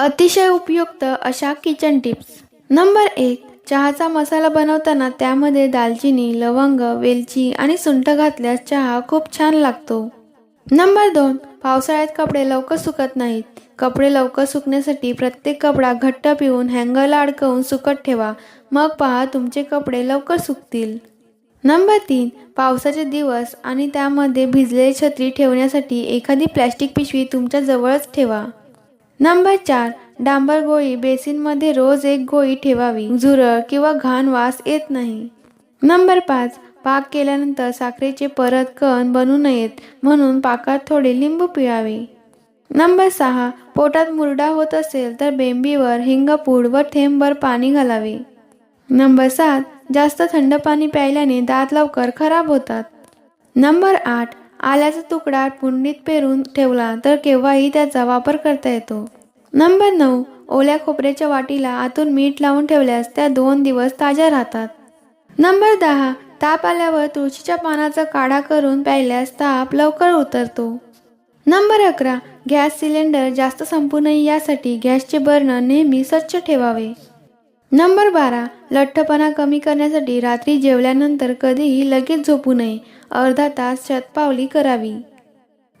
अतिशय उपयुक्त अशा किचन टिप्स. नंबर एक चहाचा मसाला बनवताना त्यामध्ये दालचिनी लवंग वेलची आणि सुंठ घातल्यास चहा खूप छान लागतो. नंबर दोन पावसाळ्यात कपडे लवकर सुकत नाहीत. कपडे लवकर सुकण्यासाठी प्रत्येक कपडा घट्ट पिऊन हँगरला अडकवून सुकत ठेवा. मग पहा तुमचे कपडे लवकर सुकतील. नंबर तीन पावसाचे दिवस आणि त्यामध्ये भिजलेली छत्री ठेवण्यासाठी एखादी प्लॅस्टिक पिशवी तुमच्या जवळच ठेवा. नंबर चार डांबर गोळी बेसिनमध्ये रोज एक गोळी ठेवावी. झुरळ किंवा घाण वास येत नाही. नंबर पाच पाक केल्यानंतर साखरेचे परत कण बनू नयेत म्हणून पाकात थोडे लिंबू पिळावे. नंबर सहा पोटात मुरडा होत असेल तर बेंबीवर हिंगपूड व थेंबभर पाणी घालावे. नंबर सात जास्त थंड पाणी प्यायल्याने दात लवकर खराब होतात. नंबर आठ आल्याचा तुकडा पुंडीत पेरून ठेवला तर केव्हाही त्याचा वापर करता येतो. नंबर नऊ. ओल्या खोबऱ्याच्या वाटीला आतून मीठ लावून ठेवल्यास त्या दोन दिवस ताज्या राहतात. नंबर दहा. ताप आल्यावर तुळशीच्या पानाचा काढा करून प्यायल्यास ताप लवकर उतरतो. नंबर अकरा. गॅस सिलेंडर जास्त संपू नये यासाठी गॅसचे बर्नर नेहमी स्वच्छ ठेवावे. नंबर बारा लठ्ठपणा कमी करण्यासाठी रात्री जेवल्यानंतर कधीही लगेच झोपू नये. अर्धा तास शतपावली करावी.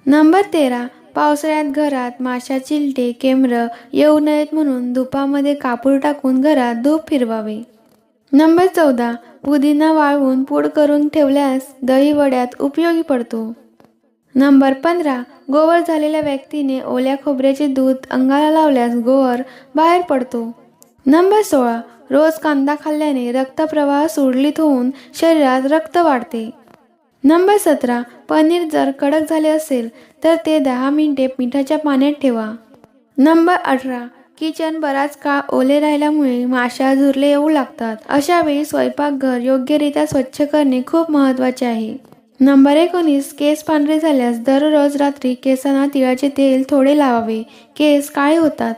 नंबर तेरा पावसाळ्यात घरात माशा चिलटे केम्र येऊ नयेत म्हणून धुपामध्ये कापूर टाकून घरात धूप फिरवावे. नंबर चौदा पुदिना वाळवून पूड करून ठेवल्यास दही वड्यात उपयोगी पडतो. नंबर पंधरा गोवर झालेल्या व्यक्तीने ओल्या खोबऱ्याचे दूध अंगाला लावल्यास गोवर बाहेर पडतो. नंबर सोळा. रोज कांदा खाल्ल्याने रक्तप्रवाह सुरळीत होऊन शरीरात रक्त वाढते. नंबर सतरा. पनीर जर कडक झाले असेल तर ते दहा मिनिटे मिठाच्या पाण्यात ठेवा. नंबर अठरा. किचन बराच काळ ओले राहिल्यामुळे माशा झुरले येऊ लागतात. अशा वेळी स्वयंपाकघर योग्यरित्या स्वच्छ करणे खूप महत्त्वाचे आहे. नंबर एकोणीस. केस पांढरे झाल्यास दररोज रात्री केसांना तिळाचे तेल थोडे लावावे. केस काळे होतात.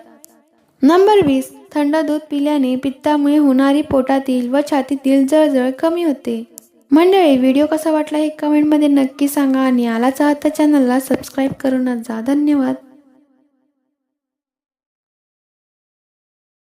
नंबर वीस थंड दूध पिल्याने पित्तामुळे होणारी पोटातील व छातीतील जळजळ कमी होते. मंडळी व्हिडिओ कसा वाटला हे कमेंटमध्ये नक्की सांगा आणि आलाच आहात तर चॅनलला सबस्क्राईब करूनच जा धन्यवाद.